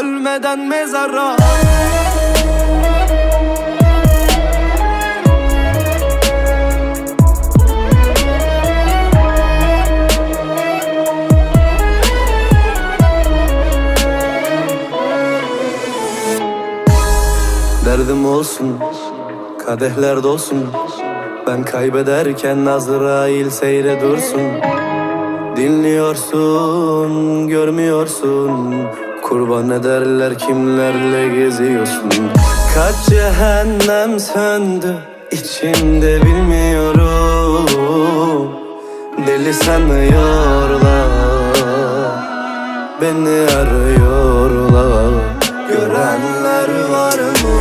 Ölmeden mezara. Derdim olsun, kadehler dolsun. Ben kaybederken Azrail seyre dursun. Dinliyorsun, görmüyorsun Kurban ederler kimlerle geziyorsun? Kaç cehennem söndü içimde bilmiyorum. Deli sanıyorlar Beni arıyorlar. Görenler var mı?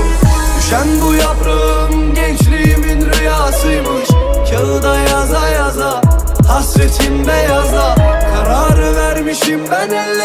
Düşen bu yaprağım gençliğimin rüyasıymış. Kağıda yaza yaza Hasretim beyaza Kararı vermişim ben ellerimse